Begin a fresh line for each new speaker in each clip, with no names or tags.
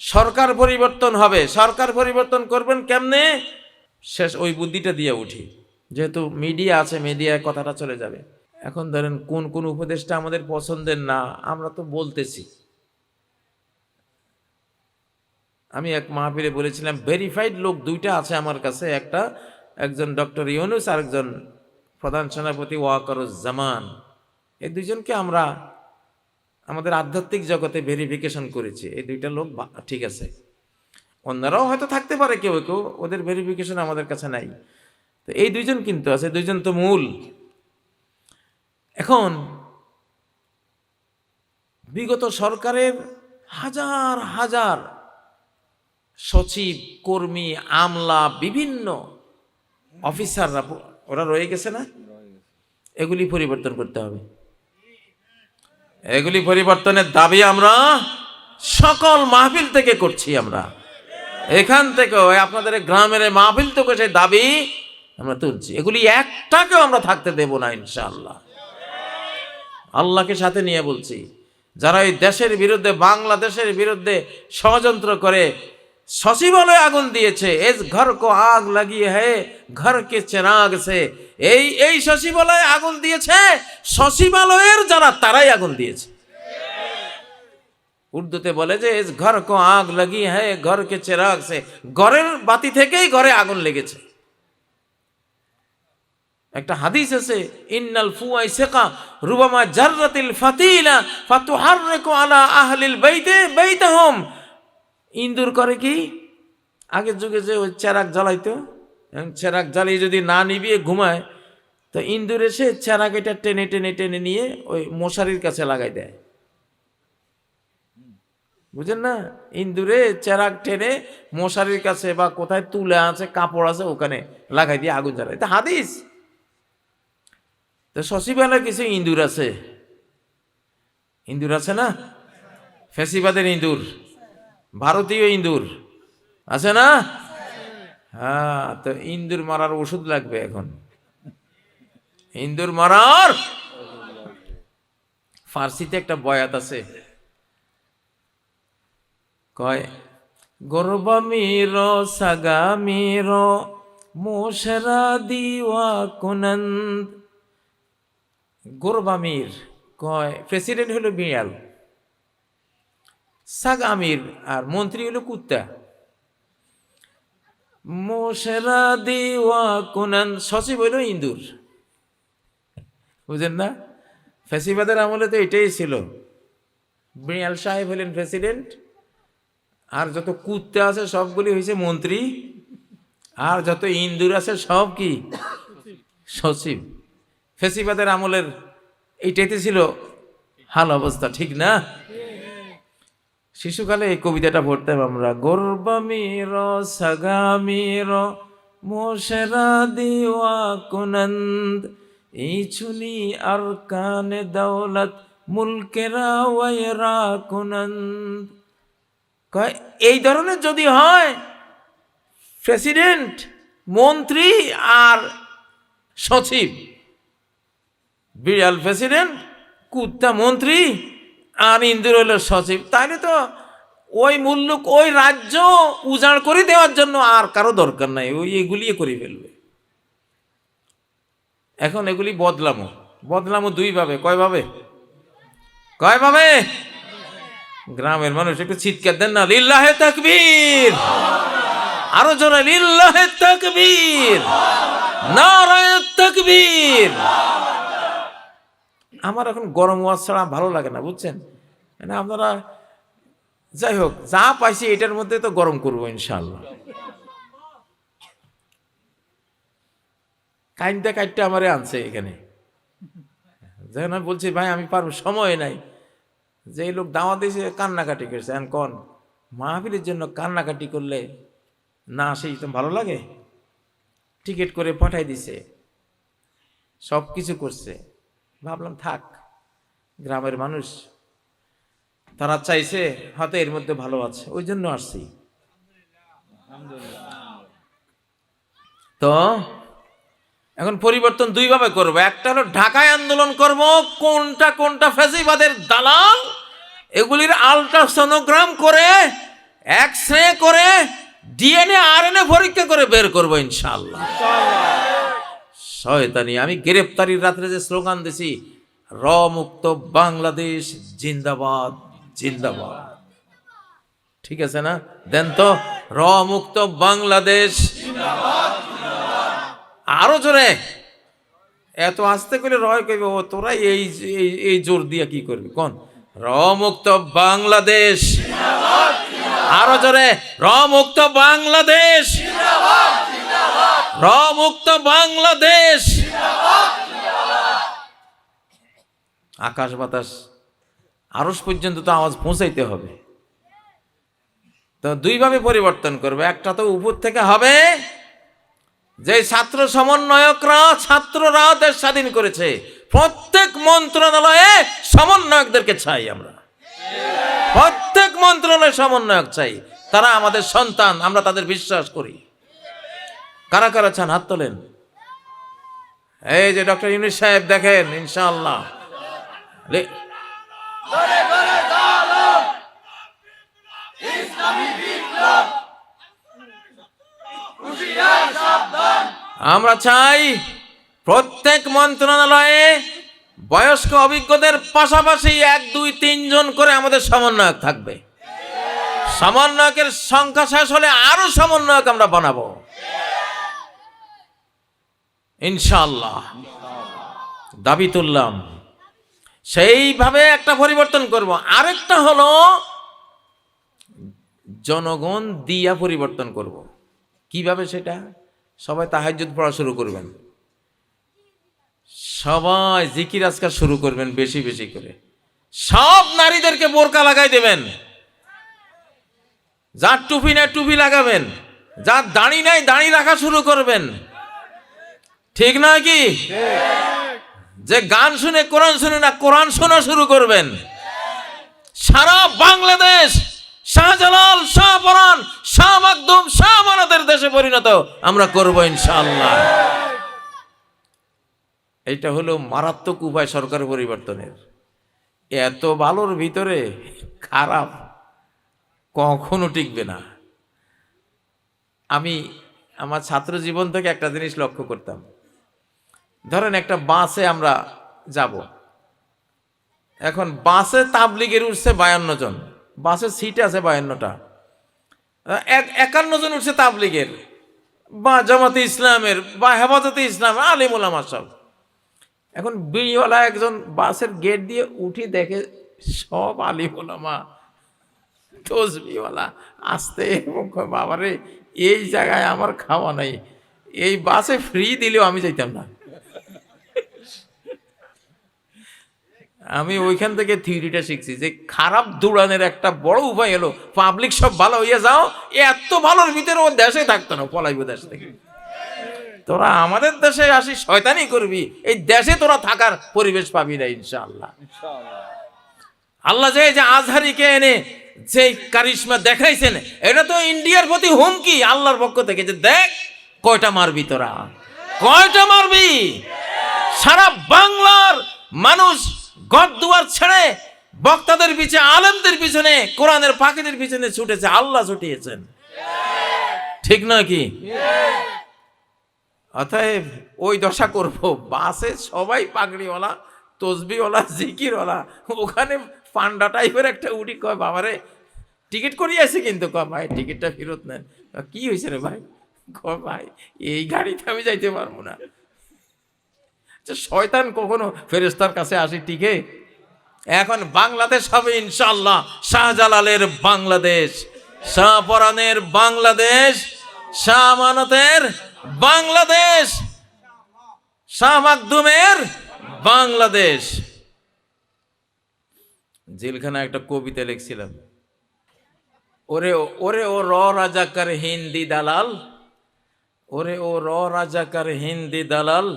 সরকার পরিবর্তন হবে। সরকার পরিবর্তন করবেন কেমনে? শেষ ওই বুদ্ধিটা দিয়ে উঠি। যেহেতু মিডিয়া আছে মিডিয়ায় কথাটা চলে যাবে। এখন ধরেন কোন কোন উপদেশটা আমাদের পছন্দের না, আমরা তো বলতেছি। আমি এক মাহফিলে বলেছিলাম ভেরিফাইড লোক দুইটা আছে আমার কাছে। একটা একজন ডক্টর ইউনুস আর একজন প্রধান সেনাপতি ওয়াকরুজ্জামান। এই দুইজনকে আমরা আমাদের আধ্যাত্মিক জগতে ভেরিফিকেশন করেছি। এই দুইটা লোক ঠিক আছে। অন্যরাও হয়তো থাকতে পারে কেউ কেউ, ওদের ভেরিফিকেশন আমাদের কাছে নাই। তো এই দুইজন কিন্তু আছে দুইজন তো মূল। এখন, বিগত সরকারের হাজার হাজার সচিব, কর্মী, আমলা, বিভিন্ন অফিসাররা, ওরা রয়ে গেছে না? এগুলি পরিবর্তন করতে হবে। এগুলি পরিবর্তনের দাবি আমরা সকল মাহফিল থেকে করছি আমরা। এখান থেকে আপনাদের গ্রামের মাহফিল থেকে সেই দাবি আমরা তুলছি। এগুলি একটাকেও আমরা থাকতে দেব না, ইনশাআল্লাহ। আল্লাহকে সাথে নিয়ে বলছি, যারা ওই দেশের বিরুদ্ধে, বাংলাদেশের বিরুদ্ধে ষড়যন্ত্র করে সচিবালয়ে আগুন দিয়েছে। এস ঘর কো আগ লাগিয়ে হে ঘর কে চেরাগ সে। এই এই সচিবালয়ে আগুন দিয়েছে, সচিবালয়ের যারা তারাই আগুন দিয়েছে। উর্দুতে বলে যে, এস ঘর কো আগ লাগি হে ঘর কে চেরাগ সে। ঘরের বাতি থেকেই ঘরে আগুন লেগেছে। একটা হাদিস আছে, ইন্নাল ফুয়াই সেকা রুবামা জাররাতিল ফাতিলা ফাতুহাররিকু আলা আহলিল বাইতে, বাইতাহুম। ইন্দুর করে কি? আগের যুগে যে ওই চেরাক জ্বালাইতো এবং চেরাক জ্বালিয়ে যদি না নিবিয়ে ঘুমায়, তো ইন্দুর এসে চেরাক এটা টেনে টেনে টেনে নিয়ে ওই মশারির কাছে লাগাই দেয়। বুঝেন না? ইন্দুরে চেরাক টেনে মশারির কাছে বা কোথায় তুলে আছে, কাপড় আছে, ওখানে লাগাই দিয়ে আগুন জ্বালায়। এটা হাদিস। তো সচিবালয় কিছু ইন্দুর আছে। ইন্দুর আছে না? ফেসিবাদের ইন্দুর। ভারতীয় ইন্দুর আছে না? হ্যাঁ তো ইন্দুর মারার ওষুধ লাগবে এখন। ইন্দুর মারার? ফার্সিতে একটা বয়াত আছে। কয়, গর্বামির, সাগামির, মোশরা দিওয়া কুনন্দ। গোরবামির, কয়, প্রেসিডেন্ট হলো বিড়াল। সাগ আমির আর মন্ত্রী হলো কুত্তা। মোশেরা দিওয়া কোনান সচিব হইল ইন্দুর বুঝেন না? ফেসিবাদের আমলে তো এটাই ছিল। বিয়াল সাহেব হলেন প্রেসিডেন্ট, আর যত কুত্তা আছে সবগুলি হয়েছে মন্ত্রী, আর যত ইন্দুর আছে সব কি? সচিব ফেসিবাদের আমলের এইটাইতে ছিল হাল অবস্থা, ঠিক না? শিশুকালে এই কবিতাটা পড়তাম আমরা। গর্বামির, সাগামির মোশেরা দিওয়া কুনন্দ, এই ছুনি আর কানে দৌলত, মুলকেরা ওয়াইরা কুনন্দ। এই ধরনের যদি হয়, প্রেসিডেন্ট, মন্ত্রী আর সচিব, বিড়াল প্রেসিডেন্ট, কুত্তা মন্ত্রী আর ইন্দুর হলো সচিব। তাহলে তো ওই মুল্লুক ওই রাজ্য উজাড় করে দেওয়ার জন্য আর কারও দরকার নাই, ওই এগুলি করে ফেলবে। এখন এগুলি বদলামো। বদলামো দুই ভাবে কয় ভাবে কয় ভাবে গ্রামের মানুষ একটু চিৎকার দেন না। লিল্লাহে তাকবীর। আরও জোরে, লিল্লাহে তাকবীর। নারায়ে তাকবীর। আমার এখন গরম ওয়াজ ছাড়া ভালো লাগে না, বুঝছেন? মানে আপনারা, যাই হোক, যা পাইছি এটার মধ্যে তো গরম করব ইনশাল্লাহ কাইনটা কাইটটা আমারে আনছে এখানে। যখন আমি বলছি, ভাই, আমি পারব, সময় নাই। যে লোক দাওয়া দিয়েছে, কান্নাকাটি করছে। এখন কন, মাহফিলের জন্য কান্নাকাটি করলে না সেই তো ভালো লাগে? টিকিট করে পাঠাই দিছে। সব কিছু করছে। ভাবলাম, থাক, গ্রামের মানুষ তারা চাইছে হয়তো এর মধ্যে ভালো আছে, ওই জন্য আসছি। তো এখন পরিবর্তন দুইভাবে করব। একটা হলো ঢাকায় আন্দোলন করব, কোনটা কোনটা ফেসিবাদের দালাল, এগুলির আলট্রাসোনোগ্রাম করে ডিএনএ, আরএনএ পরীক্ষা করে বের করব ইনশাল্লাহ শয়তানি, আমি গ্রেপ্তারির রাত্রে যে স্লোগান দিছি র মুক্ত বাংলাদেশ, জিন্দাবাদ। জিন্দাবাদ। ঠিক আছে না? দেন তো র মুক্ত বাংলাদেশ। আরও জোরে। এত আস্তে করে রয় কইব, ও তোরা এই এই- জোর দিয়া কি করবি? কোন? মুক্ত বাংলাদেশ। আরও জোরে। র মুক্ত বাংলাদেশ। র মুক্ত বাংলাদেশ। আকাশ বাতাস। আরস পর্যন্ত তো আওয়াজ পৌঁছাইতে হবে। তো দুইভাবে পরিবর্তন করবে, একটা তো উপর থেকে হবে, যে ছাত্র সমন্বয়করা ছাত্ররা দেশ স্বাধীন করেছে, প্রত্যেক মন্ত্রণালয়ে সমন্বয়কদেরকে চাই আমরা। প্রত্যেক মন্ত্রণালয়ে সমন্বয়ক চাই, তারা আমাদের সন্তান, আমরা তাদের বিশ্বাস করি। কারা কারা চান? হাত তোলেন। এই যে ডক্টর ইউনিস সাহেব দেখেন ইনশাআল্লাহ লে- আমরা চাই প্রত্যেক মন্ত্রণালয়ে বয়স্ক অভিজ্ঞদের পাশাপাশি এক, দুই তিনজন করে আমাদের সমন্বয়ক থাকবে। সমন্বয়কের সংখ্যা শেষ হলে আরও সমন্বয়ক আমরা বানাবো। ইনশাল্লাহ দাবি তুললাম। সেইভাবে একটা পরিবর্তন করব। আরেকটা হলো জনগণ দিয়া পরিবর্তন করব। কীভাবে সেটা? সবাই তাহাজ্জুদ পড়া শুরু করবেন। সবাই জিকির আজকার শুরু করবেন বেশি বেশি করে। সব নারীদেরকে বোরকা লাগাই দেবেন। যার টুপি নাই টুপি লাগাবেন। যার দাড়ি নাই দাড়ি রাখা শুরু করবেন। ঠিক নয় কি? যে গান শুনে, কোরআন শুনে না, কোরআন শোনা শুরু করবেন। সারা বাংলাদেশ, শাহজালাল শাহপরান শাহ মাকদুম, শাহ মানাদের দেশে পরিণত আমরা করব ইনশাআল্লাহ। এটা হলো মারাত্মক উপায় সরকার পরিবর্তনের। এত ভালোর ভিতরে খারাপ কখনো টিকবে না। আমি আমার ছাত্র জীবন থেকে একটা জিনিস লক্ষ্য করতাম। ধরেন একটা বাসে আমরা যাব। এখন বাসে তাবলিগের উঠছে বায়ান্ন জন। বাসের সিট আছে বায়ান্নটা। এক, একান্ন জন উঠছে তাবলিগের। বা জামাতে ইসলামের, বা হেফাজতে ইসলাম আলিমুলামা সব। এখন বিড়িওয়ালা একজন বাসের গেট দিয়ে উঠি দেখে সব আলিমুলামা তসবিওয়ালা, আসতে বাবারে, এই জায়গায় আমার খাওয়া নাই। এই বাসে ফ্রি দিলেও আমি যাইতাম না। আমি ওইখান থেকে থিওরিটা শিখছি যে খারাপ দৌড়ানোর একটা বড় উপায় হলো পাবলিক সব ভালো হইয়া যাও, এত ভালোর ভিতরে ও দেশে থাকতো না, পলাইব দেশ থেকে। তোরা আমাদের দেশে আসি শয়তানি করবি, এই দেশে তোরা থাকার পরিবেশ পাবি না, ইনশাআল্লাহ। আল্লাহ যে যে আজহারিকে এনে যে কারিশমা দেখাইছেন, এটা তো ইন্ডিয়ার প্রতি হুমকি, আল্লাহর পক্ষ থেকে যে দেখ কয়টা মারবি তোরা। কয়টা মারবি? সারা বাংলার মানুষ ঘর দুয়ার ছেড়ে বক্তাদের পিছনে আলেমদের পিছনে, কোরআনের পাখিদের পিছনে ছুটেছে, আল্লাহ ছুটিয়েছেন। ঠিক নয় কি? অতএব ওই দশা করব, বাসে সবাই পাগড়িওয়ালা, তসবিওয়ালা, জিকিরওয়ালা, ওখানে পান্ডা টাইপের একটা উডি কয়, বাবারে, টিকিট করিয়ে আছে কিন্তু, কয়, ভাই, টিকিটটা ফেরত নেন। কি হয়েছে রে ভাই? কয়, ভাই, এই গাড়িতে আমি যাইতে পারব না। শয়তান কখনো ফেরেস্তার কাছে আসি টিকে? এখন বাংলাদেশ হবে ইনশাল্লাহ শাহজালালের বাংলাদেশ, শাহপরানের বাংলাদেশ শাহ আমানতের বাংলাদেশ, শাহ মাকদুমের বাংলাদেশ। জেলখানা একটা কবিতা লিখছিলাম, ওরে ওরে ও র রাজাকার হিন্দি দালাল, ওরে ও র রাজাকার হিন্দি দালাল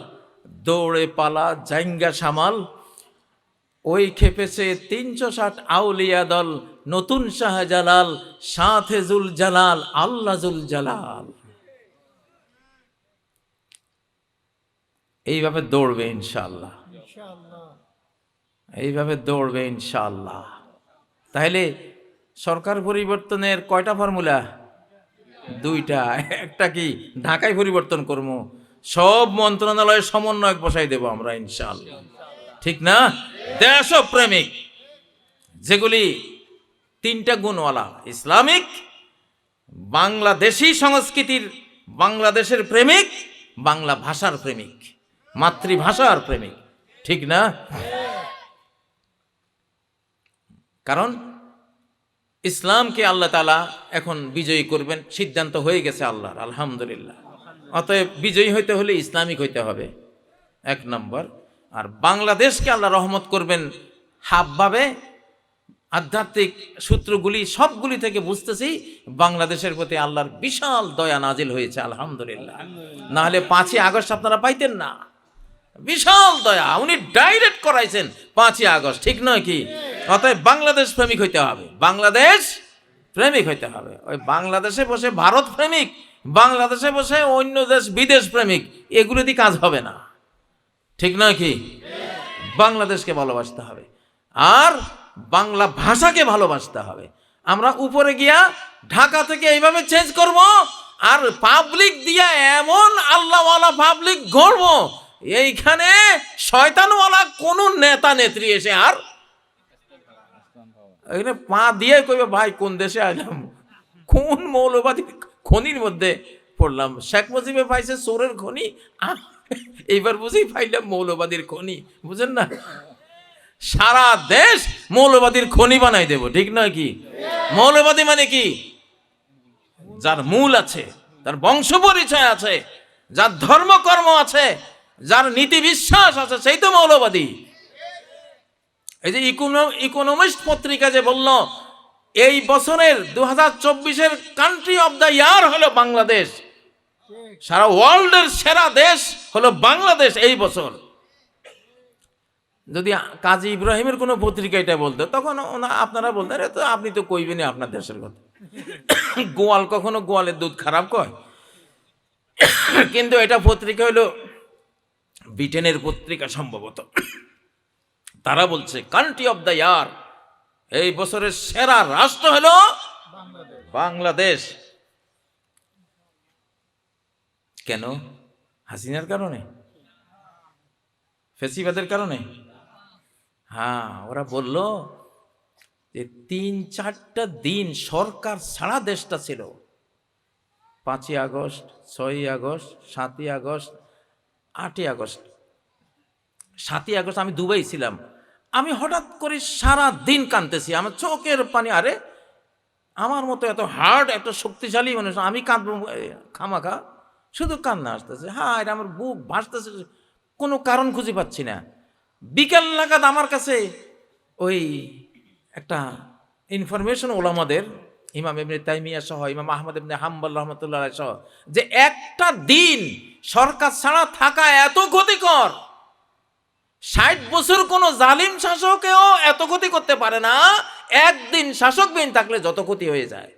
দৌড়ে পালা, জাইঙ্গা সামাল। ওই খেপেছে তিনশো ষাট আউলিয়া দল, নতুন শাহজালাল সাথেজুল জালাল আল্লাজুল জালাল এইভাবে দৌড়বে ইনশাল্লাহ এইভাবে দৌড়বে ইনশাল্লাহ তাহলে সরকার পরিবর্তনের কয়টা ফর্মুলা? দুইটা। একটা কি, ঢাকায় পরিবর্তন করব? সব মন্ত্রণালয়ের সমন্বয়ক বসাই দেব আমরা, ইনশাআল্লাহ। ঠিক না? দেশ প্রেমিক যেগুলি তিনটা গুণওয়ালা, ইসলামিক, বাংলাদেশি সংস্কৃতির, বাংলাদেশের প্রেমিক, বাংলা ভাষার প্রেমিক, মাতৃভাষার প্রেমিক। ঠিক না? কারণ ইসলামকে আল্লাহ তালা এখন বিজয়ী করবেন, সিদ্ধান্ত হয়ে গেছে আল্লাহর, আলহামদুলিল্লাহ। অতএব বিজয়ী হইতে হলে ইসলামিক হইতে হবে। এক নম্বর। আর বাংলাদেশকে আল্লাহ রহমত করবেন হাবভাবে আধ্যাত্মিক সূত্রগুলি সবগুলি থেকে বুঝতেছি বাংলাদেশের প্রতি আল্লাহর বিশাল দয়া নাজিল হয়েছে আলহামদুলিল্লাহ। না হলে পাঁচই আগস্ট আপনারা পাইতেন না। বিশাল দয়া উনি ডাইরেক্ট করাইছেন পাঁচই আগস্ট ঠিক নয় কি? অতএব বাংলাদেশ প্রেমিক হইতে হবে। বাংলাদেশ প্রেমিক হইতে হবে। ওই বাংলাদেশে বসে ভারত প্রেমিক বাংলাদেশে বসে অন্য দেশ বিদেশ প্রেমিক এগুলো দিয়ে কাজ হবে না। ঠিক নয় কি? বাংলাদেশকে ভালোবাসতে হবে। আর বাংলা ভাষাকে ভালোবাসতে হবে। আমরা উপরে গিয়া ঢাকা থেকে এইভাবে চেঞ্জ করব আর পাবলিক দিয়া এমন আল্লাহওয়ালা পাবলিক গড়ব, এইখানে শয়তানওয়ালা কোনো নেতা নেত্রী এসে আর এখানে পা দিয়ে কইবে, ভাই, কোন দেশে আইলাম? কোন মৌলবাদী খনির মধ্যে পড়লাম। শেখ মুজিবে পাইছে চোরের খনি এইবার বুঝি পাইলাম মৌলবাদীর খনি, বুঝেন না? সারা দেশ মৌলবাদীর খনি বানাই দেব, ঠিক নয় কি? মৌলবাদী মানে কি? যার মূল আছে, তার বংশ পরিচয় আছে, যার ধর্মকর্ম আছে, যার নীতি বিশ্বাস আছে, সেই তো মৌলবাদী। এই যে ইকোনমিস্ট পত্রিকা যে বলল এই বছরের দু হাজার চব্বিশের কান্ট্রি অফ দ্য ইয়ার হলো বাংলাদেশ। সারা ওয়ার্ল্ডের সেরা দেশ হলো বাংলাদেশ এই বছর। যদি কাজী ইব্রাহিমের কোনো পত্রিকা এটা বলতো, তখন আপনারা বলতেন "আরে তো আপনি তো কইবেনই আপনার দেশের কথা। গোয়াল কখনো গোয়ালের দুধ খারাপ কয়? কিন্তু এটা পত্রিকা হলো ব্রিটেনের পত্রিকা সম্ভবত। তারা বলছে কান্ট্রি অফ দ্য ইয়ার এই বছরের সেরা রাষ্ট্র হলো বাংলাদেশ। কেন? হাসিনার কারণে? ফেসিবাদের কারণে? হ্যাঁ ওরা বলল যে তিন চারটা দিন সরকার সারা দেশটা ছিল। পাঁচই আগস্ট, ছয়ই আগস্ট, সাতই আগস্ট, আটই আগস্ট। সাতই আগস্ট আমি দুবাই ছিলাম। আমি হঠাৎ করে সারা দিন কাঁদতেছি। আমার চোখের পানি, আরে, আমার মতো এত হার্ড এত শক্তিশালী মানুষ, আমি কাঁদবো খামাখা। শুধু কান্না আসতেছে। হ্যাঁ এটা আমার বুক ভাসতেছে, কোনো কারণ খুঁজে পাচ্ছি না। বিকেল নাগাদ আমার কাছে ওই একটা ইনফরমেশন ওলামাদের, ইমাম ইবনে তাইমিয়া সহ, ইমাম আহমদ এমনি হাম্বল রহমতুল্লাহ সহ, যে একটা দিন সরকার ছাড়া থাকা এত ক্ষতিকর। ষাট বছর কোনো জালিম শাসকেও এত ক্ষতি করতে পারে না। একদিন শাসক বিন থাকলে যত ক্ষতি হয়ে যায়।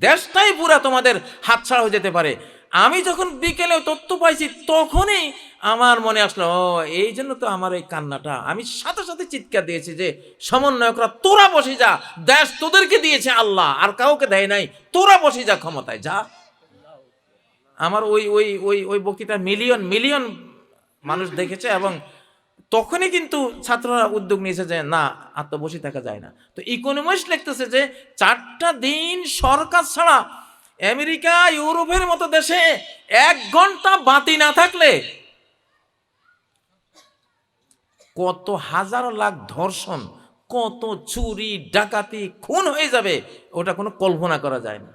দেশটাই পুরা তোমাদের হাতছাড়া হয়ে যেতে পারে। আমি যখন বিকেলে তথ্য পাইছি, তখনই আমার মনে আসলো এই জন্য তো আমার এই কান্নাটা। আমি সাথে সাথে চিৎকার দিয়েছি যে, সমন্বয়করা, তোরা বসে যা। দেশ তোদেরকে দিয়েছে আল্লাহ, আর কাউকে দেয় নাই। তোরা বসে যা ক্ষমতায়, যা। আমার ওই ওই ওই ওই বক্তৃতা মিলিয়ন মিলিয়ন মানুষ দেখেছে এবং তখনই কিন্তু ছাত্ররা উদ্যোগ নিয়েছে যে, না তো বসে থাকা যায় না। তো ইকোনমিস্ট লিখতেছে যে, চারটা দিন সরকার ছাড়া আমেরিকা, ইউরোপের মতো দেশে এক ঘণ্টা বাতি না থাকলে কত হাজার লাখ ধর্ষণ, কত চুরি, ডাকাতি, খুন হয়ে যাবে, ওটা কোনো কল্পনা করা যায় না।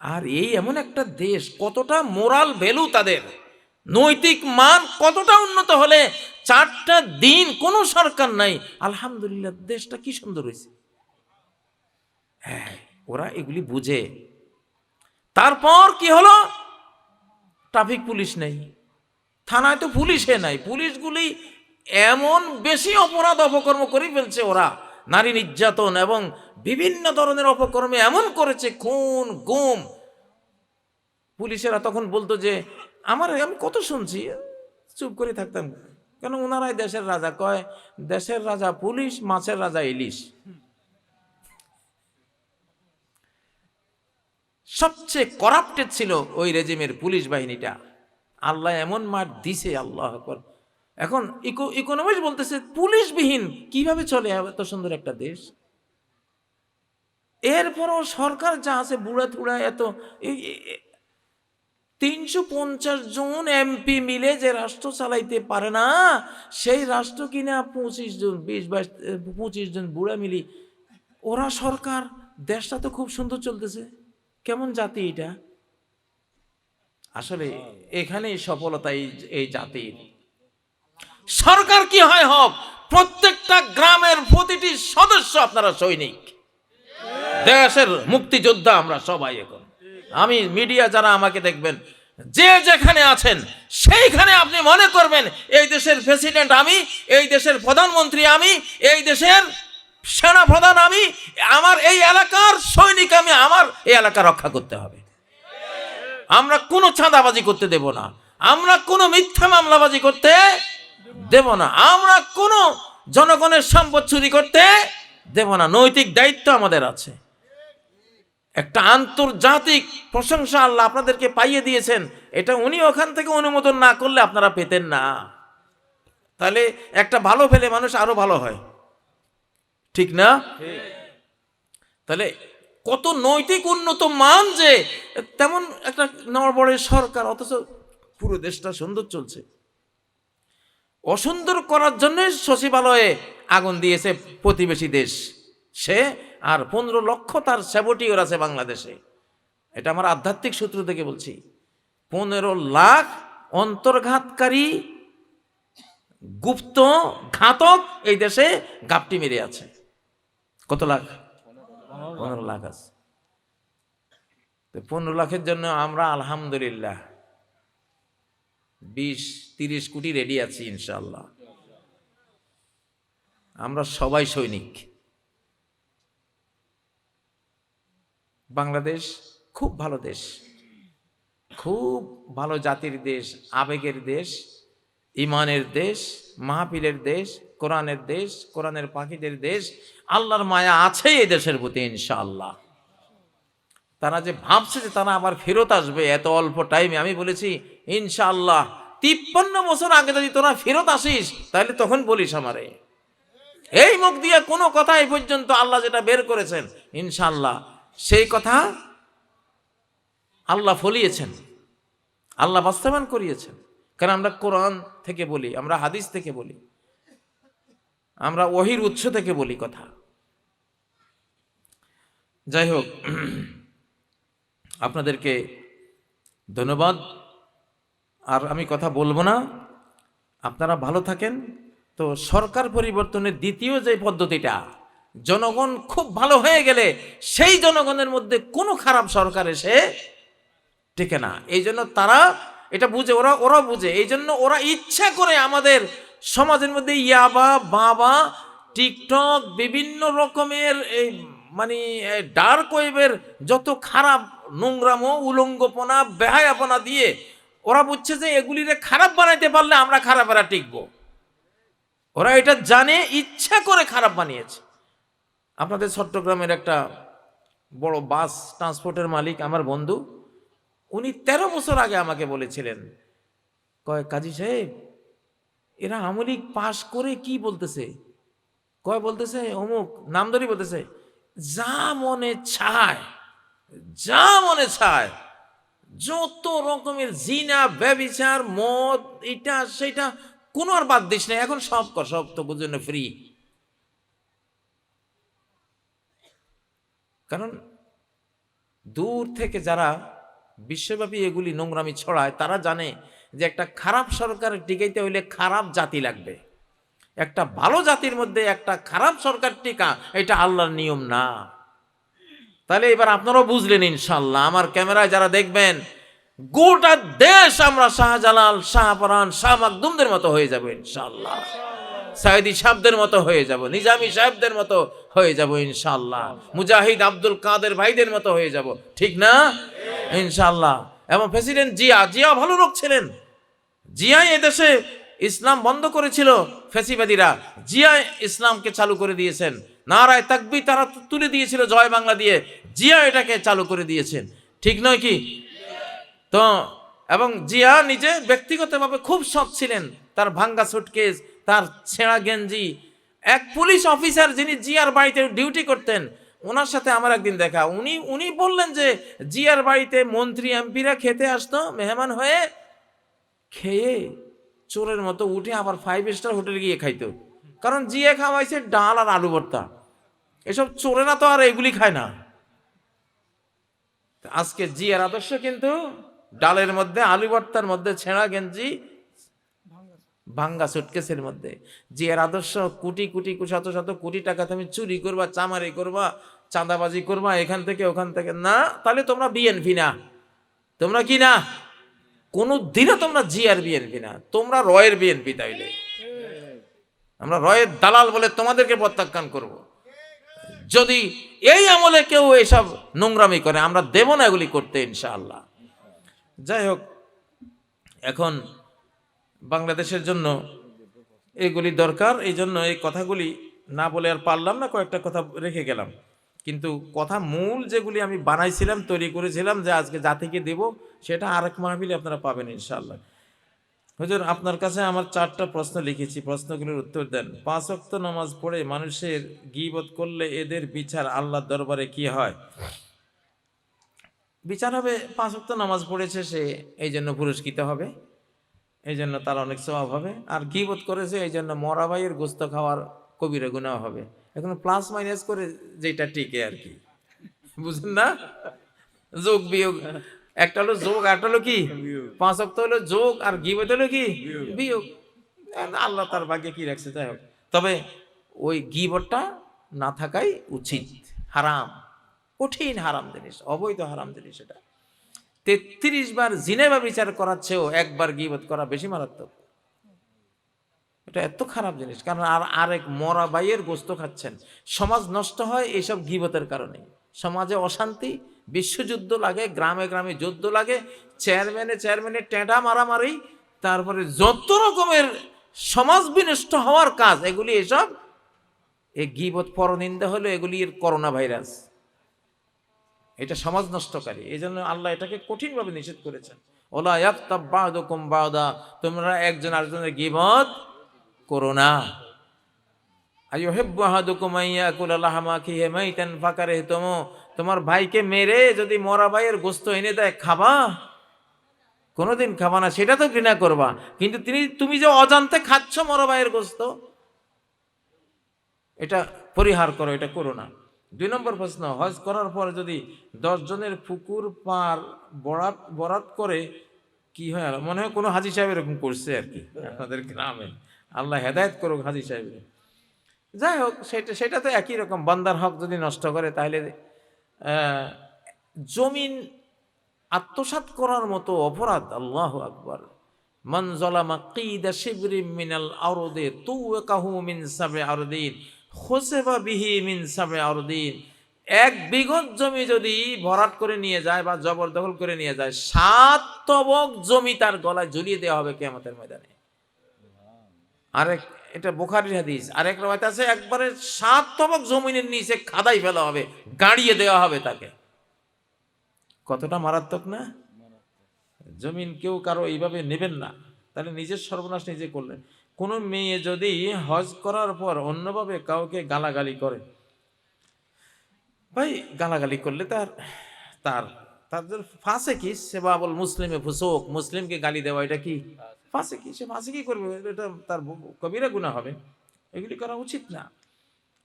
আর এই এমন একটা দেশ কতটা মোরাল ভ্যালু তাদের। নৈতিক মান কতটা উন্নত হলে চারটা দিন কোনো সরকার নাই। আলহামদুলিল্লাহ, দেশটা কি সুন্দর হয়েছে। হ্যাঁ ওরা এগুলি বুঝে। তারপর কি হলো? ট্রাফিক পুলিশ নেই। থানায় তো পুলিশে নাই। পুলিশগুলি এমন বেশি অপরাধ অপকর্ম করে ফেলছে ওরা। নারী নির্যাতন এবং বিভিন্ন ধরনের অপকর্মে এমন করেছে, খুন, গুম। পুলিশেরা তখন বলতো যে, আমার, আমি কত শুনছি? চুপ করে থাকতাম। কেন ওনারাই দেশের রাজা? কয়, দেশের রাজা পুলিশ, মাছের রাজা ইলিশ। সবচেয়ে করাপ্টেড ছিল ওই রেজিমের পুলিশ বাহিনীটা। আল্লাহ এমন মার দিছে, আল্লাহ এখন ইকো, ইকোনমিক্স বলতেছে, পুলিশবিহীন কীভাবে চলে এত সুন্দর একটা দেশ? এরপরও সরকার যা আছে বুড়া থুড়া এত তিনশো পঞ্চাশ জন এমপি মিলে যে রাষ্ট্র চালাইতে পারে না, সেই রাষ্ট্র কিনা পঁচিশ জন, বিশ বাইশ পঁচিশ জন বুড়া মিলি। ওরা সরকার, দেশটা তো খুব সুন্দর চলতেছে। কেমন জাতি এটা? আসলে এখানেই সফলতা এই জাতির সরকার কি হয় হোক, প্রত্যেকটা গ্রামের প্রতিটি সদস্য আপনারা সৈনিক। দেশের মুক্তিযোদ্ধা আমরা সবাই এখন আমি মিডিয়া যারা আমাকে দেখবেন, যে যেখানে আছেন, সেইখানে আপনি মনে করবেন, এই দেশের প্রেসিডেন্ট আমি, এই দেশের প্রধানমন্ত্রী আমি, এই দেশের সেনা প্রধান আমি, আমার এই এলাকার সৈনিক আমি, আমার এই এলাকা রক্ষা করতে হবে। আমরা কোনো চাঁদাবাজি করতে দেব না। আমরা কোনো মিথ্যা মামলাবাজি করতে দেব না। আমরা কোনো জনগণের সম্পদ চুরি করতে দেব না। নৈতিক দায়িত্ব আমাদের আছে। একটা আন্তর্জাতিক প্রশংসা আল্লাহ আপনাদেরকে পাইয়ে দিয়েছেন। এটা উনি ওখান থেকে অনুমোদন না করলে আপনারা পেতেন না। তাহলে একটা ভালো ফেলে মানুষ আরও ভালো হয়। ঠিক না? তাহলে কত নৈতিক উন্নত মান যে, তেমন একটা নড়বড়ের সরকার, অথচ পুরো দেশটা সুন্দর চলছে। অসুন্দর করার জন্য সচিবালয়ে আগুন দিয়েছে প্রতিবেশী দেশ। সে আর পনেরো লক্ষ তার সেবটিওর আছে বাংলাদেশে। এটা আমার আধ্যাত্মিক সূত্র থেকে বলছি। পনেরো লাখ অন্তর্ঘাতকারী গুপ্ত ঘাতক এই দেশে গাপটি মেরে আছে। কত লাখ? পনেরো লাখ আছে। তো পনেরো লাখের জন্য আমরা আলহামদুলিল্লাহ বিশ, তিরিশ কোটি রেডি আছি ইনশাল্লাহ আমরা সবাই সৈনিক। বাংলাদেশ খুব ভালো দেশ। খুব ভালো জাতির দেশ, আবেগের দেশ ইমানের দেশ, মাহফিলের দেশ, কোরআনের দেশ, কোরআনের পাখিদের দেশ। আল্লাহর মায়া আছে এই দেশের প্রতি, ইনশাআল্লাহ। তারা যে ভাবছে যে তারা আবার ফেরত আসবে এত অল্প টাইমে আমি বলেছি, ইনশাআল্লাহ, তিপ্পান্ন বছর আগে যদি তোরা ফেরত আসিস, তাহলে তখন বলিস আমারে। এই মুখ দিয়ে কোনো কথা এই পর্যন্ত আল্লাহ যেটা বের করেছেন, ইনশাআল্লাহ সেই কথা আল্লাহ ফলিয়েছেন। আল্লাহ বাস্তবায়ন করিয়েছেন। কারণ আমরা কোরআন থেকে বলি, আমরা হাদিস থেকে বলি, আমরা ওহির উৎস থেকে বলি কথা। যাই হোক, আপনাদেরকে ধন্যবাদ। আর আমি কথা বলব না। আপনারা ভালো থাকেন। তো সরকার পরিবর্তনের দ্বিতীয় যে পদ্ধতিটা জনগণ খুব ভালো হয়ে গেলে সেই জনগণের মধ্যে কোনো খারাপ সরকার এসে টেকে না। এই জন্য তারা এটা বুঝে, ওরা ওরা বুঝে। এই জন্য ওরা ইচ্ছা করে আমাদের সমাজের মধ্যে ইয়াবা, বাবা, টিকটক, বিভিন্ন রকমের এই মানে ডার্ক ওয়েবের যত খারাপ নোংরামো, উলঙ্গপনা, বেহায়াপনা দিয়ে ওরা বুঝছে যে এগুলিরে খারাপ বানাইতে পারলে আমরা খারাপেরা টিকবো। ওরা এটা জানে, ইচ্ছা করে খারাপ বানিয়েছে। আপনাদের চট্টগ্রামের একটা বড় বাস ট্রান্সপোর্টের মালিক আমার বন্ধু, উনি তেরো বছর আগে আমাকে বলেছিলেন, কয়, কাজী সাহেব, এরা আমলিক পাশ করে কি বলতেছে? কয়, বলতেছে, অমুক নামদারি বলতেছে, যা মনে ছায় যা মনে ছায় যত রকমের জিনা, ব্যবিচার, মদ এটা সেটা কোনো আর বাদ দিস না, এখন সব কর, সব তো বুঝুন ফ্রি কারণ দূর থেকে যারা বিশ্বব্যাপী এগুলি নোংরামি ছড়ায়, তারা জানে যে একটা খারাপ সরকার টিকাইতে হইলে খারাপ জাতি লাগবে। একটা ভালো জাতির মধ্যে একটা খারাপ সরকার টিকা, এটা আল্লাহর নিয়ম না। তাহলে এবার আপনারাও বুঝলেন ইনশাল্লাহ আমার ক্যামেরায় যারা দেখবেন, গোটা দেশ আমরা শাহজালাল শাহপরান শাহ মাকদুমদের মতো হয়ে যাব ইনশাল্লাহ সাইদি সাহেবদের মতো হয়ে যাব, নিজামি সাহেবদের মতো হয়ে যাব ইনশাল্লাহ মুজাহিদ আব্দুল কাদের ভাইদের মতো হয়ে যাব, ঠিক না? ইনশাল্লাহ এবং প্রেসিডেন্ট জিয়া জিয়া ভালো লোক ছিলেন। জিয়াই এদেশে ইসলাম বন্ধ করেছিল ফেসিবাদীরা। জিয়া ইসলামকে চালু করে দিয়েছেন। নারায় তাকবি তারা তুলে দিয়েছিল জয় বাংলা দিয়ে। জিয়া এটাকে চালু করে দিয়েছেন। ঠিক নয় কি? তো, এবং জিয়া নিজে ব্যক্তিগতভাবে খুব সৎ ছিলেন। তার ভাঙ্গা সুটকেস তার ছেঁড়া গেঞ্জি। এক পুলিশ অফিসার যিনি জিয়ার বাড়িতে ডিউটি করতেন, ওনার সাথে আমার একদিন দেখা। উনি উনি বললেন যে, জিয়ার বাড়িতে মন্ত্রী, এমপিরা খেতে আসতো, মেহমান হয়ে খেয়ে চোরের মতো উঠে আবার ফাইভ স্টার হোটেলে গিয়ে খাইতো। কারণ জিয়া খাওয়াইছে ডাল আর আলু ভর্তা। এসব চোরেরা তো আর এগুলি খায় না। আজকে জিয়ার আদর্শ কিন্তু ডালের মধ্যে, আলু ভর্তার মধ্যে ছেঁড়া গেঞ্জি ভাঙ্গা সুটকেসের মধ্যে। জিয়ার আদর্শ, কোটি কোটি, শত শত কোটি টাকা তুমি চুরি করবা, চামারি করবা, চাঁদাবাজি করবা, এখান থেকে ওখান থেকে। না, তাহলে তোমরা বিএনপি না। তোমরা কি না? কোনো দিনও তোমরা জিয়ার বিএনপি না। তোমরা রয়ের বিএনপি তাইলে। আমরা রয়ের দালাল বলে তোমাদেরকে প্রত্যাখ্যান করব। যদি এই আমলে কেউ এসব নোংরামি করে, আমরা দেব না এগুলি করতে ইনশাআল্লাহ। যাই হোক, এখন বাংলাদেশের জন্য এগুলি দরকার, এই জন্য এই কথাগুলি না বলে আর পারলাম না, কয়েকটা কথা রেখে গেলাম। কিন্তু কথা মূল যেগুলি আমি বানাইছিলাম, তৈরি করেছিলাম, যে আজকে জাতিকে দেব, সেটা আরেক মাহবিলে আপনারা পাবেন ইনশাল্লাহ হুজুর, আপনার কাছে আমার চারটা প্রশ্ন লিখেছি, প্রশ্নগুলোর উত্তর দেন। পাঁচ অক্ত নামাজ পড়ে মানুষের গিবত করলে এদের বিচার আল্লাহর দরবারে কি হয়? বিচার হবে, পাঁচ অক্ত নামাজ পড়েছে সে, এই জন্য পুরস্কৃত হবে। এই জন্য তার অনেক স্বভাব হবে। আর গিবত করেছে এই জন্য মরা ভাইয়ের গোস্ত খাওয়ার কবিরা গুণাও হবে। এখন প্লাস মাইনাস করে যেটা টিকে আর কি। বুঝলেন না? যোগ বিয়োগ। একটা হলো যোগ একটা হলো কি? পাঁচ অক্ত হলো যোগ আর গিবত হলো কি? বিয়োগ। আল্লাহ তার ভাগ্যে কি রাখছে? যাই হোক। তবে ওই গিবটটা না থাকাই উচিত। হারাম। কঠিন হারাম জিনিস অবৈধ হারাম জিনিস এটা। তেত্রিশ বার জিনে বা বিচার করাচ্ছেও একবার গিবত করা বেশি মারাত্মক। এটা এত খারাপ জিনিস। কারণ আর আরেক মরা বাইয়ের গোস্ত খাচ্ছেন। সমাজ নষ্ট হয় এইসব গিবতের কারণে সমাজে অশান্তি, বিশ্বযুদ্ধ লাগে, গ্রামে গ্রামে যুদ্ধ লাগে, চেয়ারম্যানে চেয়ারম্যানে টেঁটা মারামারি, তারপরে যত রকমের সমাজ বিনষ্ট হওয়ার কাজ, এগুলি এসব এই গিবত পরনিন্দা হলো এগুলির করোনা ভাইরাস। এটা সমাজ নষ্টকারী। এই জন্য আল্লাহ এটাকে কঠিনভাবে নিষেধ করেছেন। ওলা ইয়াক্তাব বাদুকুম বাদা। তোমরা একজন আরেকজনের গিবত করো না। আইয়ুহিব্বু আহাদুকুম আইয়াকুলা লাহমা আখিহি মাইতান ফাকারিহতুম। তোমার ভাইকে মেরে যদি মরা ভাইয়ের গোস্ত এনে দেয়, খাবা? কোনোদিন খাবা না, সেটা তো ঘৃণা করবা। কিন্তু তিনি, তুমি যে অজান্তে খাচ্ছ মরা ভাইয়ের গোস্ত, এটা পরিহার করো, এটা করো না। দুই নম্বর প্রশ্ন, হজ করার পর যদি দশ জনের পুকুর পার বরাত বরাত করে কি হয়? মনে হয় কোনো হাজি সাহেব এরকম করছে আর কি আপনাদের গ্রামে। আল্লাহ হেদায়ত করুক হাজি সাহেবের। যাই হোক, সেটা সেটা তো একই রকম, বান্দার হক যদি নষ্ট করে তাহলে জমিন আত্মসাৎ করার মতো অপরাধ, আল্লাহ আকবর। মান জলামা কিদা শিবরি মিনাল আরদে তু কাহু মিন সাবে আরদিন। হোসেবা বিহি মিন সাবে আরদিন। এক বিঘত জমি যদি ভরাট করে নিয়ে যায় বা জবরদখল করে নিয়ে যায় সাত তবক জমি তার গলায় ঝুলিয়ে দেওয়া হবে কেমতের ময়দানে। আরেক এটা বোখারির হাদিস। আরেক রবায়ত আছে একবারে সাত তবক জমিনের নিচে খাদাই ফেলা হবে গাড়িয়ে দেওয়া হবে তাকে। কতটা মারাত্মক না? জমিন কেউ কারও এইভাবে নেবেন না। তাহলে নিজের সর্বনাশ নিজে করলেন। কোনো মেয়ে যদি হজ করার পর অন্যভাবে কাউকে গালাগালি করে, ভাই গালাগালি করলে তার তার তাদের ফাঁসে কি? সেবাবল মুসলিমে ফুসোক, মুসলিমকে গালি দেওয়া, এটা কি? ফাঁসে কি? সে ফাঁসে কি করবে? এটা তার কবিরা গুণা হবে। এগুলি করা উচিত না।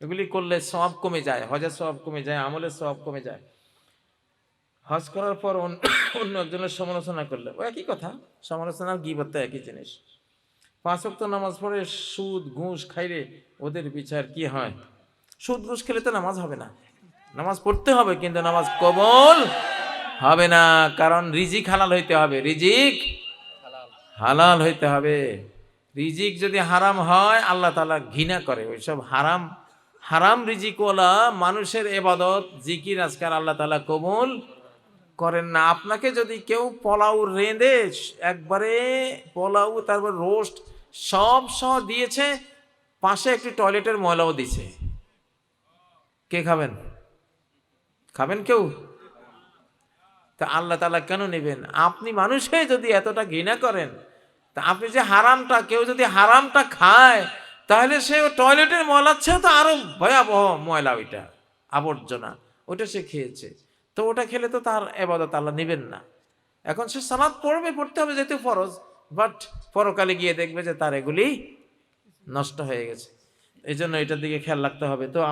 এগুলি করলে সব কমে যায়, হজের সব কমে যায়, আমলের সব কমে যায়। হজ করার পর অন্য একজনের সমালোচনা করলে, ও একই কথা সমালোচনা গিবত্তা একই জিনিস। পাঁচ ওয়াক্ত নামাজ পড়ে সুদ, ঘুষ খাইলে ওদের বিচার কি হয়? সুদ, ঘুষ খেলে তো নামাজ হবে না। নামাজ পড়তে হবে, কিন্তু নামাজ কবল হবে না। কারণ রিজিক হালাল হইতে হবে। রিজিক হালাল হইতে হবে। রিজিক যদি হারাম হয়, আল্লাহ তালা ঘৃণা করে। ওইসব হারাম হারাম রিজিকওয়ালা মানুষের এবাদত, জিকির আজকাল আল্লাহ তালা কবুল করেন না। আপনাকে যদি কেউ পোলাও রেঁধে একবারে পোলাও, তারপর রোস্ট সব সহ দিয়েছে, পাশে একটি টয়লেটের ময়লাও দিছে কে খাবেন? খাবেন কেউ? তা আল্লাহ তালা কেন নেবেন? আপনি মানুষে যদি এতটা ঘৃণা করেন, তা আপনি যে হারামটা, কেউ যদি হারামটা খায়, তাহলে সে টয়লেটের ময়লার চেয়েও তো আরও ভয়াবহ ময়লা ওইটা, আবর্জনা ওটা সে খেয়েছে। তো ওটা খেলে তো তার এবাদত আল্লাহ নেবেন না। এখন সে সালাদ পড়বে, পড়তে হবে যেহেতু ফরজ বাট পরকালে গিয়ে দেখবে যে তার এগুলি নষ্ট হয়ে গেছে। এই জন্য এটার দিকে খেয়াল রাখতে হবে। তো আমার